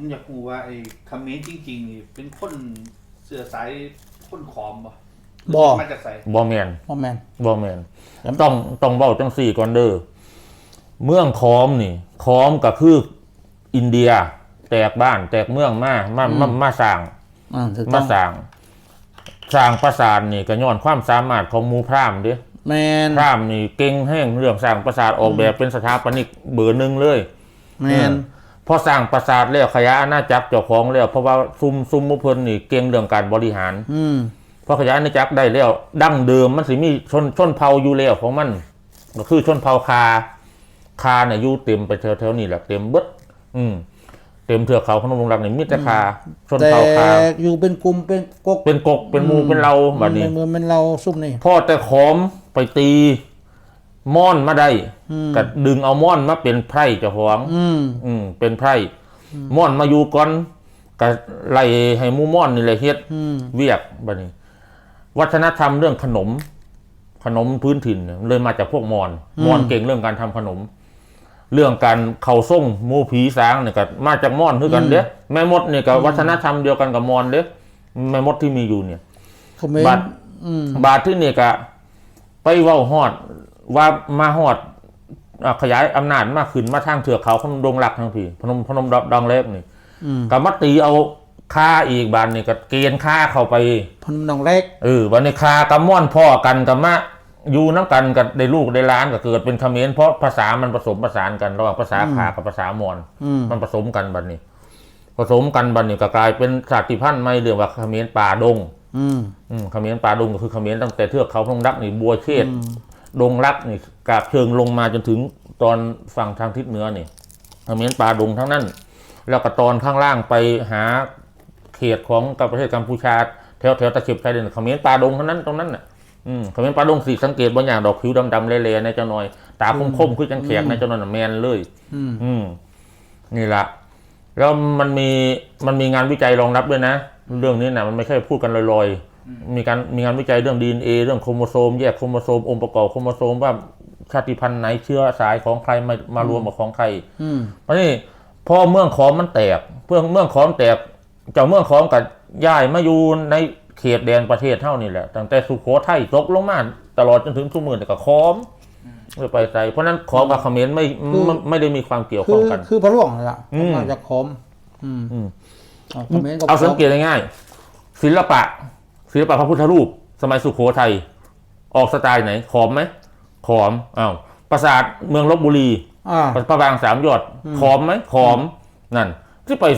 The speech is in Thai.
ผมอยากรู้ว่าไอ้คำเขมนจริงๆนี่เป็นคนเสือสายคนขอมบ่บ่ มาจากไสบอแมนพ่อแมน บอแมนแล้วต้องต้องเบ้าจังสี่ก่อนเด้อเมืองคอมนี่คอมก็คืออินเดีย แตกบ้านแตกเมืองมามามามาสร้าง อ่าถูกต้มาองสร้างสร้างปราสาทนี่ก็ย้อนความสามารถของหมูพรามเด้แมนพรามนี่เก่งแห้งเรื่องสร้างปราสาทออกแบบเป็นสถาปนิกเบอร์หนึ่งเลย แมน พอสร้างปราสาทแล้วขยายอาณาจักรเจ้าของแล้วเพราะว่าซุมซุมมุเพนนี่เก่งเรื่องการบริหารอืมพอขยายอาณาจักรได้แล้ว ดั้งเดิมมันสิมีชนชนเผ่าอยู่แล้วของมัน ก็คือชนเผ่าคา คาเนี่ยอยู่เต็มไปแถวๆนี่แหละเต็มเบิดอืมเต็มเถือกเขาพนมรุงรักนี่มีแต่คา ชนแต่เผ่าคา อยู่เป็นกลุ่มเป็นกกเป็นกกเป็นหมูเป็นเราแบบนี้เป็นมือเป็นเราซุ่มนี่พ่อแต่ขอมไปตี ม่อนมาได้อืมก็ดึงเอาม่อนมาเป็นไพร่เจ้าของอืมอืมเป็นไพร่ม่อนมาอยู่ก่อนก็ไล่ให้หมูม่อนนี่เลยเฮ็ดอืมเวียกบัดนี้ วัฒนธรรมเรื่องขนม ขนมพื้นถิ่นเนี่ยเลยมาจากพวกมอญมอญเก่งเรื่องการทำขนม เรื่องการเข่าส่งหมูผีสางเนี่ยก็มาจากมอญคือกันเด้แม่มดเนี่ยก็วัฒนธรรมเดียวกันกับมอญเด้แม่มดที่มีอยู่เนี่ยคอมเมนบัตรต์อืมบาทที่นี่ก็ไปเว้าฮอด ว่ามาฮอดอะขยายอำนาจมากขึ้นมาทางเถือกเขาพนมดงหลักทั้งพี่พนมพนมดองเล็กนี่อืมก็มาตีเอาค่าอีกบานนี่ก็เกณฑ์ค่าเข้าไป พนมดองเล็กเออวันนี้คากับม่อนพ่อกันกับมาอยู่น้ำกันกับได้ลูกได้ล้านก็เกิดเป็นเขมรเพราะภาษามันผสมผสานกันระหว่างภาษาคากับภาษามอญอืมมันผสมกันบัดนี้ ผสมกันบัดนี้ก็กลายเป็นชาติพันธุ์ไม่เรื่องว่าเขมรป่าดงอืมอืมเขมรป่าดงก็คือเขมรตั้งแต่เทือกเขาพงรักนี่บัวเชษอืม ดงรักนี่กาบเชิงลงมาจนถึงตอนฝั่งทางทิศเหนือนี่เขมรป่าดงทั้งนั้น แล้วก็ตอนข้างล่างไปหาเขตของกับประเทศกัมพูชาแถวแถวตะเข็บชายแดนเขมรป่าดงทั้งนั้นตรงนั้นน่ะอืมเขมรป่าดงสีสังเกตบางอย่างดอกผิวดำๆเละๆในเจ้าหน่อย ตาคมๆคือจังแขกในเจ้าหน่อยน่ะแมนเลยอืมอืมนี่ละแล้วมันมีมันมีงานวิจัยรองรับด้วยนะ เรื่องนี้นะมันไม่ใช่พูดกันลอยๆ มีการมีงานวิจัยเรื่อง DNA เรื่องโครโมโซม แยกโครโมโซมองค์ประกอบโครโมโซมว่าชาติพันธุ์ไหนเชื้อสายของใครมามารวมกับของใครอืมเพราะนี่พอเมืองขอมมันแตกเพื่อเมืองขอมแตกเจ้าเมืองขอมกับย้ายมาอยู่ในเขตแดนประเทศเท่านี่แหละตั้งแต่สุโขทัยตกลงมาตลอดจนถึงสุมือเนี่ยก็ขอมเลยไปใส่เพราะฉะนั้นขอมกับเขมรไม่ไม่ไม่ได้มีความเกี่ยวคืข้องอกัน คือพระร่วงนั่นแหละอืมมาจากคอมอืมอืมเอาคอมเมนต์ก็เอาสังเกตง่ายๆศิลปะ ศิลปะพระพุทธรูป สมัยสุโขทัยออกสไตล์ไหน ขอมไหมขอมอ้าวปราสาทเมืองลบบุรีอ่าพระบางสามยอดขอมไหมขอมนั่นที่ไป